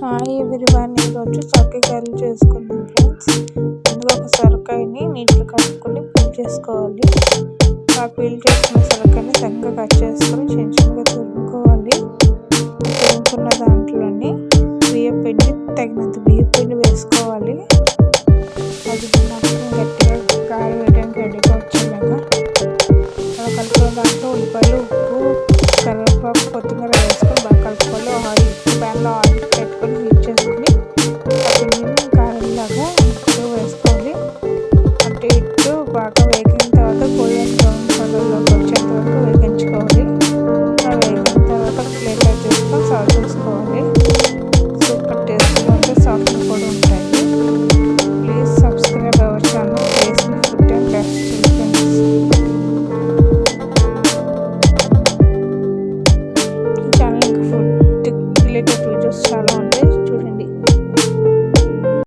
Hi everyone ఈరోజు సొరకాయలు చేసుకుందాం ఫ్రెండ్స్. ముందుగా ఒక సొరకాయని నీటిలో కలుపుకొని పీల్ చేసుకోవాలి. ఆ పీల్ చేసుకున్న సొరకాయని చక్కగా కట్ చేసుకొని చిన్న చిన్నగా తురుముకోవాలి. తురుముకున్న దాంట్లోని బియ్య పిండి తగినంత బియ్య పిండి వేసుకోవాలి. అది మొత్తం గట్టిగా కాయ వేయడానికి రెడీగా వచ్చేలాగా అలా కలుపుకున్న దాంట్లో ఉల్లిపాయలు ఉప్పు కరివేపాకు కొత్తిమీర వేసుకొని తర్వాత గోల్డెన్ బ్రౌన్ కలర్లోకి వచ్చేంత వరకు వేగించుకోవాలి వేగిన తర్వాత ప్లేట్ చేసుకొని సర్వ్ చేసుకోవాలి. సూపర్ టేస్ట్గా ఉంటే సాఫ్ట్ కూడా ఉంటాయి. ప్లీజ్ సబ్స్క్రైబ్ అవర్ ఛానల్ ప్లేస్ని food and taste friends channel food related videos చాలా